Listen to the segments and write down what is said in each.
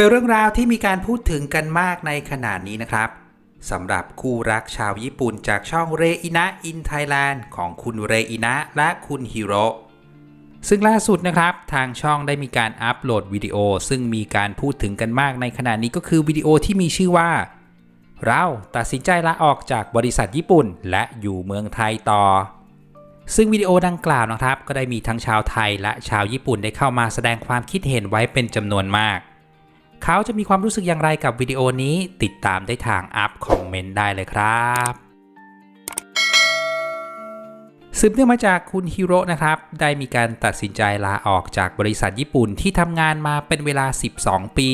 เป็นเรื่องราวที่มีการพูดถึงกันมากในขณะนี้นะครับสำหรับคู่รักชาวญี่ปุ่นจากช่องเรอินะอินไทยแลนด์ของคุณเรอินะและคุณฮิโร่ซึ่งล่าสุดนะครับ ทางช่องได้มีการอัปโหลดวิดีโอ ซึ่งมีการพูดถึงกันมากในขณะนี้ก็คือวิดีโอที่มีชื่อว่า เราตัดสินใจลาออกจากบริษัทญี่ปุ่น และอยู่เมืองไทยต่อ ซึ่งวิดีโอดังกล่าวนะครับ ก็ได้มีทั้งชาวไทยและชาวญี่ปุ่นได้เข้ามาแสดงความคิดเห็นไว้เป็นจำนวนมาก เขาจะมีความรู้สึกอย่างไรกับวิดีโอนี้ ติดตามได้ทางอัพคอมเมนต์ได้เลยครับสืบเนื่องมาจากคุณฮิโร่นะครับ ได้มีการตัดสินใจลาออกจากบริษัทญี่ปุ่นที่ทำงานมาเป็นเวลา 12 ปี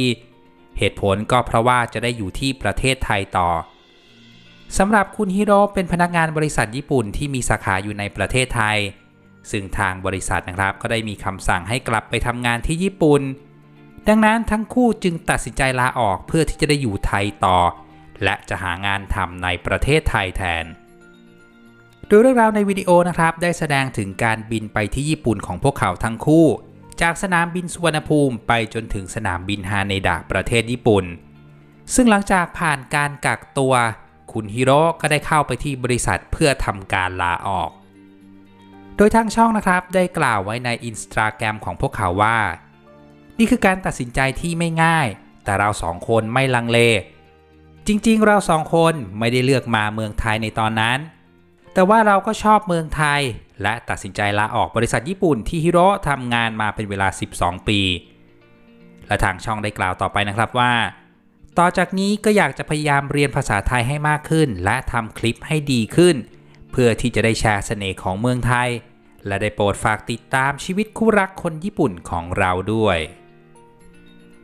เหตุผลก็เพราะว่าจะได้อยู่ที่ประเทศไทยต่อสำหรับคุณฮิโร่เป็นพนักงานบริษัทญี่ปุ่นที่มีสาขาอยู่ในประเทศไทย ซึ่งทางบริษัทนะครับก็ได้มีคำสั่งให้กลับไปทำงานที่ญี่ปุ่น ดังนั้นทั้งคู่จึงตัดสินใจลาออกเพื่อที่จะได้อยู่ไทยต่อ และจะหางานทำในประเทศไทยแทนโดยเรื่องราวในวิดีโอนะครับ ได้แสดงถึงการบินไปที่ญี่ปุ่นของพวกเขาทั้งคู่ จากสนามบินสุวรรณภูมิไปจนถึงสนามบินฮาเนดะประเทศญี่ปุ่น ซึ่งหลังจากผ่านการกักตัว คุณฮิโร่ก็ได้เข้าไปที่บริษัทเพื่อทำการลาออก โดยทางช่องนะครับได้กล่าวไว้ในอินสตาแกรมของพวกเขาว่า นี่คือการตัดสินใจที่ไม่ง่าย แต่เราสองคนไม่ลังเล จริงๆ เราสองคนไม่ได้เลือกมาเมืองไทยในตอนนั้น แต่ว่าเราก็ชอบเมืองไทย และตัดสินใจลาออกบริษัทญี่ปุ่นที่ฮิโร่ทำงานมาเป็นเวลา 12 ปี และทางช่องได้กล่าวต่อไปนะครับว่า ต่อจากนี้ก็อยากจะพยายามเรียนภาษาไทยให้มากขึ้น และทำคลิปให้ดีขึ้น เพื่อที่จะได้แชร์เสน่ห์ของเมืองไทยและได้โปรดฝากติดตามชีวิตคู่รักคนญี่ปุ่นของเราด้วย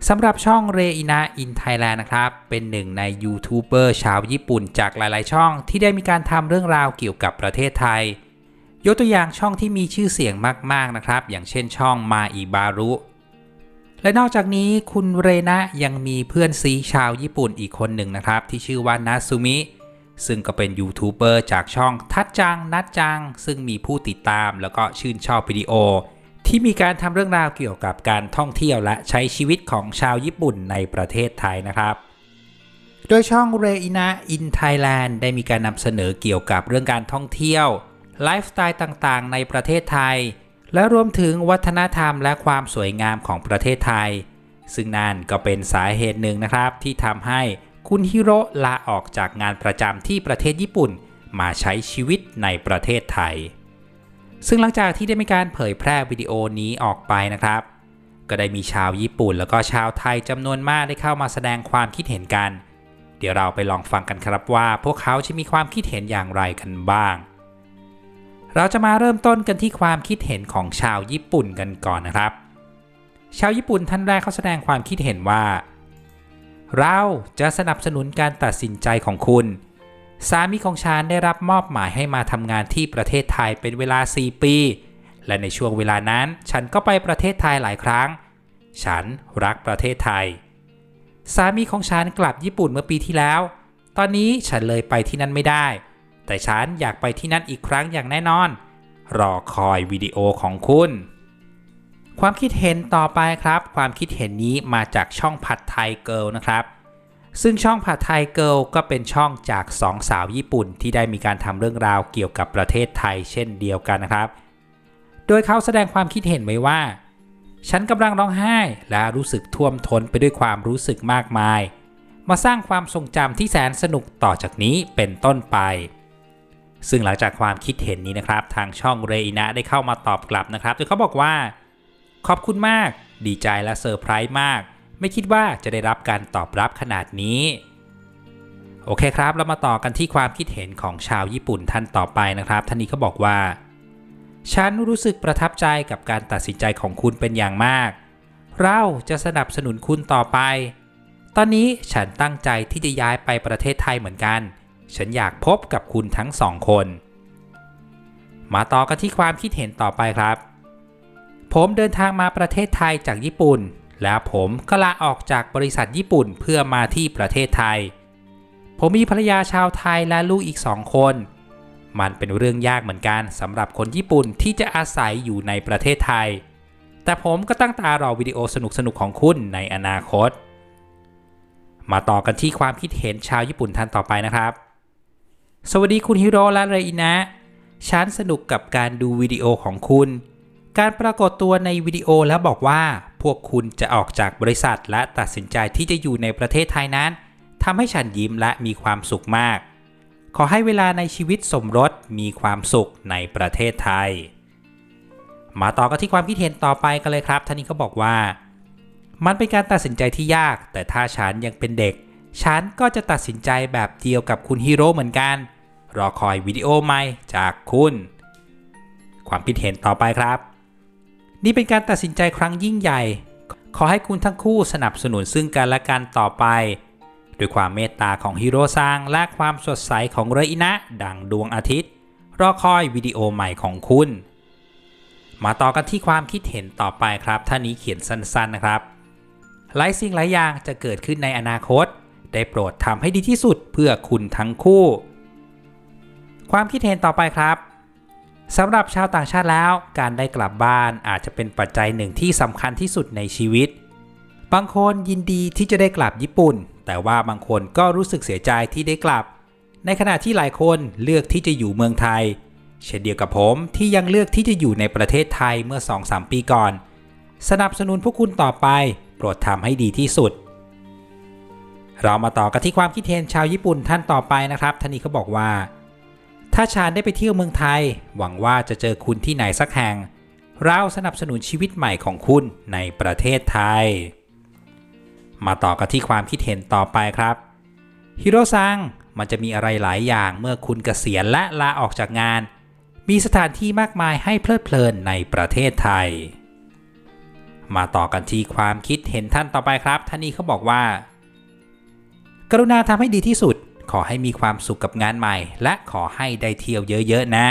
สำหรับช่องเรอินาอินไทยแลนด์นะครับ เป็นหนึ่งในยูทูบเบอร์ชาวญี่ปุ่นจากหลาย ๆ ช่องที่ได้มีการทำเรื่องราวเกี่ยวกับประเทศไทย ยกตัวอย่างช่องที่มีชื่อเสียงมาก ๆ นะครับ อย่างเช่นช่องมาอิบารุและนอกจากนี้คุณเรนะยังมีเพื่อนซีชาวญี่ปุ่นอีกคนหนึ่งนะครับ ที่ชื่อว่านัซูมิ ซึ่งก็เป็นยูทูบเบอร์จากช่องทัดจังนัดจัง ซึ่งมีผู้ติดตามแล้วก็ชื่นชอบวิดีโอ ที่มีการทำเรื่องราวเกี่ยวกับการท่องเที่ยวและใช้ชีวิตของชาวญี่ปุ่นในประเทศไทยนะครับ โดยช่องเรอินาอินไทยแลนด์ได้มีการนำเสนอเกี่ยวกับเรื่องการท่องเที่ยวไลฟ์สไตล์ต่างๆ ในประเทศไทย และรวมถึงวัฒนธรรมและความสวยงามของประเทศไทย ซึ่งนั่นก็เป็นสาเหตุหนึ่งนะครับ ที่ทำให้คุณฮิโร่ลาออกจากงานประจำที่ประเทศญี่ปุ่น มาใช้ชีวิตในประเทศไทย ซึ่งหลังจากที่ได้มีการเผยแพร่วิดีโอนี้ออกไปนะครับ ก็ได้มีชาวญี่ปุ่นแล้วก็ชาวไทยจำนวนมากได้เข้ามาแสดงความคิดเห็นกัน เดี๋ยวเราไปลองฟังกันครับว่า พวกเขาจะมีความคิดเห็นอย่างไรกันบ้าง เราจะมาเริ่มต้นกันที่ความคิดเห็นของชาวญี่ปุ่นกันก่อนนะครับ ชาวญี่ปุ่นท่านแรกเขาแสดงความคิดเห็นว่า เราจะสนับสนุนการตัดสินใจของคุณ สามีของฉันได้รับมอบหมายให้มาทำงานที่ประเทศไทยเป็นเวลา 4 ปี และในช่วงเวลานั้นฉันก็ไปประเทศไทยหลายครั้ง ฉันรักประเทศไทย สามีของฉันกลับญี่ปุ่นเมื่อปีที่แล้ว ตอนนี้ฉันเลยไปที่นั่นไม่ได้ แต่ฉันอยากไปที่นั่นอีกครั้งอย่างแน่นอน รอคอยวิดีโอของคุณ ความคิดเห็นต่อไปครับ ความคิดเห็นนี้มาจากช่องผัดไทยเกิลนะครับ ซึ่งช่องผัดไทยเกิลก็เป็นช่องจากสองสาวญี่ปุ่น ที่ได้มีการทำเรื่องราวเกี่ยวกับประเทศไทยเช่นเดียวกันนะครับ โดยเขาแสดงความคิดเห็นไว้ว่า ฉันกำลังร้องไห้และรู้สึกท่วมท้นไปด้วยความรู้สึกมากมาย มาสร้างความทรงจำที่แสนสนุกต่อจากนี้เป็นต้นไป ซึ่งหลังจากความคิดเห็นนี้นะครับ ทางช่องเรอินะได้เข้ามาตอบกลับนะครับโดยเขาบอกว่า ขอบคุณมาก ดีใจและเซอร์ไพรส์มาก ไม่คิดว่าจะได้รับการตอบรับขนาดนี้ โอเคครับ เรามาต่อกันที่ความคิดเห็นของชาวญี่ปุ่นท่านต่อไปนะครับท่านนี้ก็บอกว่า ฉันรู้สึกประทับใจกับการตัดสินใจของคุณเป็นอย่างมาก เราจะสนับสนุนคุณต่อไป ตอนนี้ฉันตั้งใจที่จะย้ายไปประเทศไทยเหมือนกัน ฉันอยากพบกับคุณทั้งสองคน มาต่อกันที่ความคิดเห็นต่อไปครับผมเดินทางมาประเทศไทยจากญี่ปุ่น แล้วผมก็ลาออกจากบริษัทญี่ปุ่นเพื่อมาที่ประเทศไทย ผมมีภรรยาชาวไทยและลูกอีกสองคน มันเป็นเรื่องยากเหมือนกันสำหรับคนญี่ปุ่นที่จะอาศัยอยู่ในประเทศไทย แต่ผมก็ตั้งตารอวิดีโอสนุกๆของคุณในอนาคต มาต่อกันที่ความคิดเห็นชาวญี่ปุ่นท่านต่อไปนะครับ สวัสดีคุณฮิโร่และเรอินะฉันสนุกกับการดูวิดีโอของคุณ การปรากฏตัวในวิดีโอแล้วบอกว่า พวกคุณจะออกจากบริษัทและตัดสินใจที่จะอยู่ในประเทศไทยนั้นทำให้ฉันยิ้มและมีความสุขมาก ขอให้เวลาในชีวิตสมรสมีความสุขในประเทศไทย มาต่อกันที่ความคิดเห็นต่อไปกันเลยครับท่านนี้เขาบอกว่า มันเป็นการตัดสินใจที่ยาก แต่ถ้าฉันยังเป็นเด็ก ฉันก็จะตัดสินใจแบบเดียวกับคุณฮีโร่เหมือนกัน รอคอยวิดีโอใหม่จากคุณ ความคิดเห็นต่อไปครับ นี่เป็นการตัดสินใจครั้งยิ่งใหญ่ ขอให้คุณทั้งคู่สนับสนุนซึ่งกันและกันต่อไปด้วยความเมตตาของฮิโรซังและความสดใสของเรอินะ ดังดวงอาทิตย์ รอคอยวิดีโอใหม่ของคุณ มาต่อกันที่ความคิดเห็นต่อไปครับท่านนี้เขียนสั้นๆนะครับ หลายสิ่งหลายอย่างจะเกิดขึ้นในอนาคต ได้โปรดทำให้ดีที่สุดเพื่อคุณทั้งคู่ ความคิดเห็นต่อไปครับ สำหรับชาวต่างชาติแล้ว การได้กลับบ้านอาจจะเป็นปัจจัยหนึ่งที่สำคัญที่สุดในชีวิต บางคนยินดีที่จะได้กลับญี่ปุ่น แต่ว่าบางคนก็รู้สึกเสียใจที่ได้กลับ ในขณะที่หลายคนเลือกที่จะอยู่เมืองไทย เช่นเดียวกับผมที่ยังเลือกที่จะอยู่ในประเทศไทยเมื่อ 2-3 ปีก่อน สนับสนุนพวกคุณต่อไป โปรดทำให้ดีที่สุด เรามาต่อกันที่ความคิดเห็นชาวญี่ปุ่นท่านต่อไปนะครับท่านนี้เขาบอกว่า ถ้าชาญได้ไปเที่ยวเมืองไทย หวังว่าจะเจอคุณที่ไหนสักแห่ง เราสนับสนุนชีวิตใหม่ของคุณในประเทศไทย มาต่อกันที่ความคิดเห็นต่อไปครับฮิโรซังมันจะมีอะไรหลายอย่างเมื่อคุณเกษียณและลาออกจากงาน มีสถานที่มากมายให้เพลิดเพลินในประเทศไทย มาต่อกันที่ความคิดเห็นท่านต่อไปครับ ท่านนี้เขาบอกว่า กรุณาทำให้ดีที่สุด ขอให้มีความสุขกับงานใหม่ และขอให้ได้เที่ยวเยอะๆนะ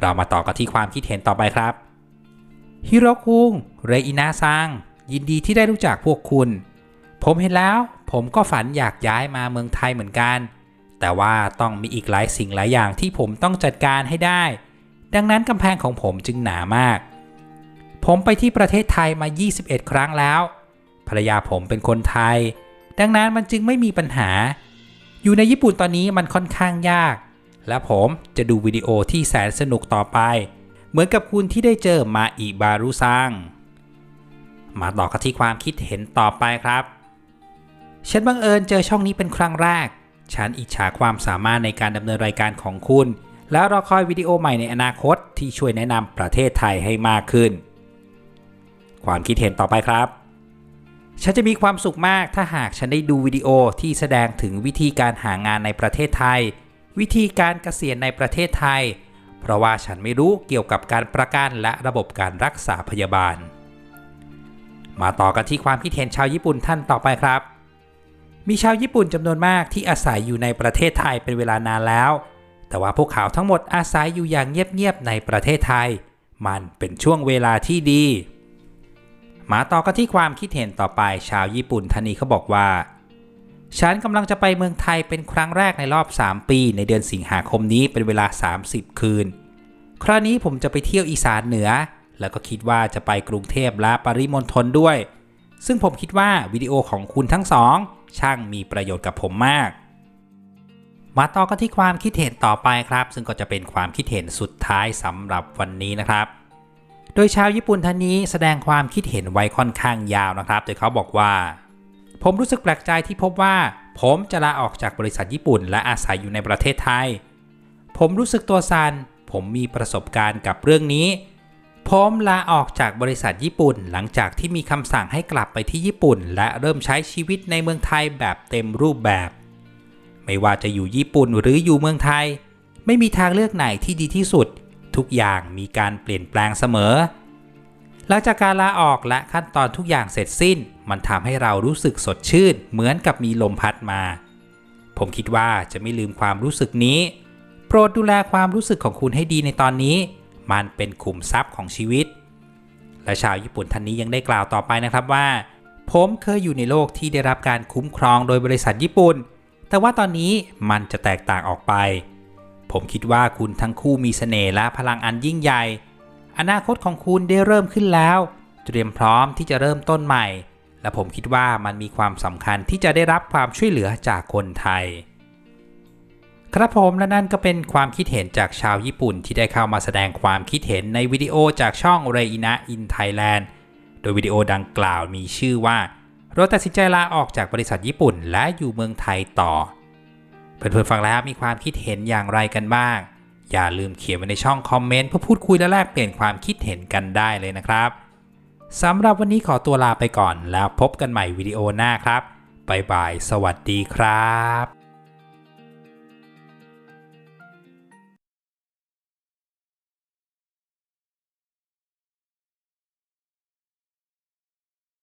เรามาต่อกันที่ความคิดเห็นต่อไปครับฮิโรคุงเรอินาซังยินดีที่ได้รู้จักพวกคุณ ผมเห็นแล้ว ผมก็ฝันอยากย้ายมาเมืองไทยเหมือนกัน แต่ว่าต้องมีอีกหลายสิ่งหลายอย่างที่ผมต้องจัดการให้ได้ ดังนั้นกำแพงของผมจึงหนามาก ผมไปที่ประเทศไทยมา 21 ครั้งแล้ว ภรรยาผมเป็นคนไทย ดังนั้นมันจึงไม่มีปัญหา อยู่ในญี่ปุ่นตอนนี้มันค่อนข้างยาก และผมจะดูวิดีโอที่แสนสนุกต่อไป เหมือนกับคุณที่ได้เจอมาอิบารุซังมาต่อกันที่ความคิดเห็นต่อไปครับ ฉันบังเอิญเจอช่องนี้เป็นครั้งแรก ฉันอิจฉาความสามารถในการดำเนินรายการของคุณ แล้วรอคอยวิดีโอใหม่ในอนาคตที่ช่วยแนะนำประเทศไทยให้มากขึ้น ความคิดเห็นต่อไปครับ ฉันจะมีความสุขมากถ้าหากฉันได้ดูวิดีโอที่แสดงถึงวิธีการหางานในประเทศไทย วิธีการเกษียณในประเทศไทย เพราะว่าฉันไม่รู้เกี่ยวกับการประกันและระบบการรักษาพยาบาล มาต่อกันที่ความคิดเห็นชาวญี่ปุ่นท่านต่อไปครับ มีชาวญี่ปุ่นจำนวนมากที่อาศัยอยู่ในประเทศไทยเป็นเวลานานแล้ว แต่ว่าพวกเขาทั้งหมดอาศัยอยู่อย่างเงียบๆในประเทศไทย มันเป็นช่วงเวลาที่ดี มาต่อกันที่ความคิดเห็นต่อไปชาวญี่ปุ่นท่านนี้เขาบอกว่า ฉันกำลังจะไปเมืองไทยเป็นครั้งแรกในรอบ 3 ปี ในเดือนสิงหาคมนี้เป็นเวลา 30 คืน คราวนี้ผมจะไปเที่ยวอีสานเหนือ แล้วก็คิดว่าจะไปกรุงเทพและปริมณฑลด้วย ซึ่งผมคิดว่าวิดีโอของคุณทั้งสอง ช่างมีประโยชน์กับผมมาก มาต่อกันที่ความคิดเห็นต่อไปครับ ซึ่งก็จะเป็นความคิดเห็นสุดท้ายสำหรับวันนี้นะครับ โดยชาวญี่ปุ่นท่านนี้แสดงความคิดเห็นไว้ค่อนข้างยาวนะครับ โดยเขาบอกว่า ผมรู้สึกแปลกใจที่พบว่า ผมจะลาออกจากบริษัทญี่ปุ่น และอาศัยอยู่ในประเทศไทย ผมรู้สึกตัวสัน่นผมมีประสบการณ์กับเรื่องนี้ ผมลาออกจากบริษัทญี่ปุ่น หลังจากที่มีคำสั่งให้กลับไปที่ญี่ปุ่น และเริ่มใช้ชีวิตในเมืองไทยแบบเต็มรูปแบบ ไม่ว่าจะอยู่ญี่ปุ่นหรืออยู่เมืองไทย ไม่มีทางเลือกไหนที่ดีที่สุด ทุกอย่างมีการเปลี่ยนแปลงเสมอ หลังจากการลาออกและขั้นตอนทุกอย่างเสร็จสิ้น มันทำให้เรารู้สึกสดชื่น เหมือนกับมีลมพัดมา ผมคิดว่าจะไม่ลืมความรู้สึกนี้ โปรดดูแลความรู้สึกของคุณให้ดีในตอนนี้ มันเป็นขุมทรัพย์ของชีวิต และชาวญี่ปุ่นท่านนี้ยังได้กล่าวต่อไปนะครับว่า ผมเคยอยู่ในโลกที่ได้รับการคุ้มครองโดยบริษัทญี่ปุ่น แต่ว่าตอนนี้มันจะแตกต่างออกไป ผมคิดว่าคุณทั้งคู่มีเสน่ห์และพลังอันยิ่งใหญ่ อนาคตของคุณได้เริ่มขึ้นแล้ว เตรียมพร้อมที่จะเริ่มต้นใหม่ และผมคิดว่ามันมีความสำคัญที่จะได้รับความช่วยเหลือจากคนไทย ครับผมและนั่นก็เป็นความคิดเห็นจากชาวญี่ปุ่นที่ได้เข้ามาแสดงความคิดเห็นในวิดีโอจากช่องเรอินะอินไทยแลนด์โดยวิดีโอดังกล่าวมีชื่อว่าเราตัดสินใจลาออกจากบริษัทญี่ปุ่นและอยู่เมืองไทยต่อ เพื่อนๆฟังแล้วมีความคิดเห็นอย่างไรกันบ้าง อย่าลืมเขียนไว้ในช่องคอมเมนต์เพื่อพูดคุยและแลกเปลี่ยนความคิดเห็นกันได้เลยนะครับสำหรับวันนี้ขอตัวลาไปก่อนแล้วพบกันใหม่วิดีโอหน้าครับบ๊ายบาย สวัสดีครับ